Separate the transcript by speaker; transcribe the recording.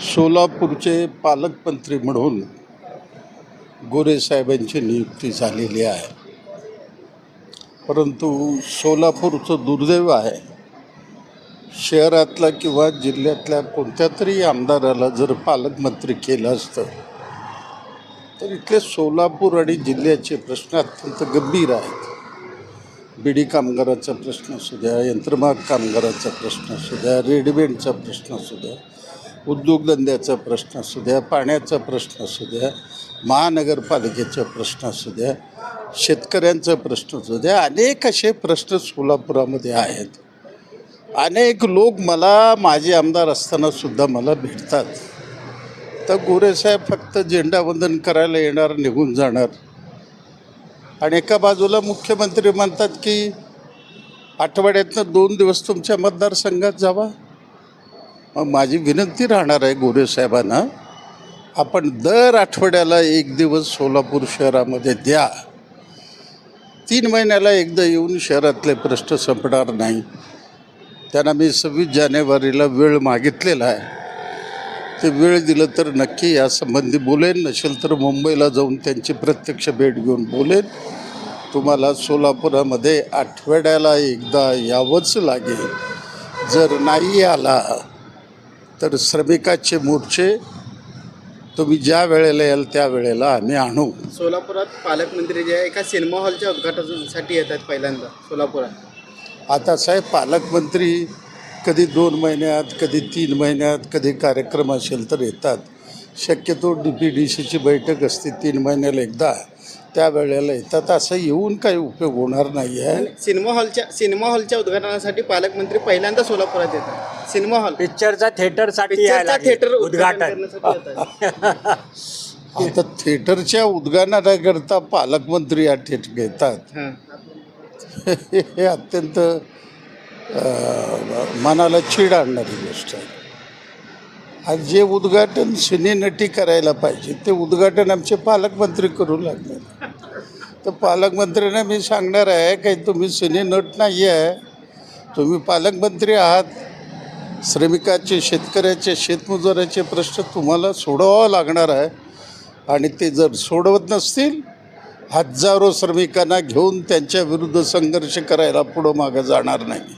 Speaker 1: सोलापूरचे पालकमंत्री म्हणून गोरेसाहेबांची नियुक्ती झालेली आहे. परंतु सोलापूरचं दुर्दैव आहे शहरातला किंवा जिल्ह्यातल्या कोणत्या तरी आमदाराला जर पालकमंत्री केलं असतं तर इथले सोलापूर आणि जिल्ह्याचे प्रश्न अत्यंत गंभीर आहेत. बिडी कामगाराचा प्रश्न असू द्या यंत्रमाग कामगाराचा प्रश्न असू द्या रेडिमेडचा प्रश्न असू द्या उद्योगधंद्याचा प्रश्न असू द्या पाण्याचा प्रश्न असू द्या महानगरपालिकेचा प्रश्न असू द्या शेतकऱ्यांचा प्रश्न असू द्या अनेक असे प्रश्न सोलापुरामध्ये आहेत. अनेक लोक मला माझे आमदार असतानासुद्धा मला भेटतात. तर गोरेसाहेब फक्त झेंडावंदन करायला येणार निघून जाणार. आणि एका बाजूला मुख्यमंत्री म्हणतात की आठवड्यातनं दोन दिवस तुमच्या मतदारसंघात जावा. माझी विनंती राहणार आहे गोरे साहेबांना आपण दर आठवड्याला एक दिवस सोलापूर शहरामध्ये द्या. तीन महिन्याला एकदा येऊन शहरातले प्रश्न संपणार नाही. त्यांना मी सव्वीस जानेवारीला वेळ मागितलेला आहे. ते वेळ दिलं तर नक्की यासंबंधी बोलेन नसेल तर मुंबईला जाऊन त्यांची प्रत्यक्ष भेट घेऊन बोलेन. तुम्हाला सोलापुरामध्ये आठवड्याला एकदा यावंच लागेल. जर नाही आला तर श्रमिकाचे मोर्चे तुम्ही ज्या वेळेला याल त्या वेळेला आम्ही आणू.
Speaker 2: सोलापुरात पालकमंत्री जे आहे एका सिनेमा हॉलच्या उद्घाटनासाठी येतात पहिल्यांदा सोलापुरात.
Speaker 1: आता साहेब पालकमंत्री कधी दोन महिन्यात कधी तीन महिन्यात कधी कार्यक्रम असेल तर येतात. शक्यतो डी पी डी सीची बैठक असते तीन महिन्याला एकदा. त्यावेळेला येतात. असं येऊन काही उपयोग होणार नाही आहे
Speaker 2: सिनेमा हॉलच्या सिनेमा हॉलच्या उद्घाटनासाठी पालकमंत्री पहिल्यांदा सोलापुरात येतात. Cinema hall.
Speaker 3: पिक्चरचा थिएटरसाठी
Speaker 2: पिक्चरचा थिएटर
Speaker 3: उद्घाटन
Speaker 2: करण्यासाठी येतात.
Speaker 1: आता थिएटरच्या उद्घाटनाकरता पालकमंत्री या ठिकाणी घेतात.
Speaker 2: हां.
Speaker 1: हे अत्यंत अ, मनाला चीड आणणारी गोष्ट आहे. आज जे उद्घाटन सिनेनटी करायला पाहिजे ते उद्घाटन आमचे पालकमंत्री करू लागले. तर पालकमंत्र्यांना मी सांगणार आहे काही तुम्ही सिनेनट नाही आहे तुम्ही पालकमंत्री आहात. श्रमिकाचे शेतकऱ्याचे शेतमजुराचे प्रश्न तुम्हाला सोडवावा लागणार आहे. आणि ते जर सोडवत नसतील हजारो श्रमिकांना घेऊन त्यांच्या विरुद्ध संघर्ष करायला पुढं मागं जाणार नाही.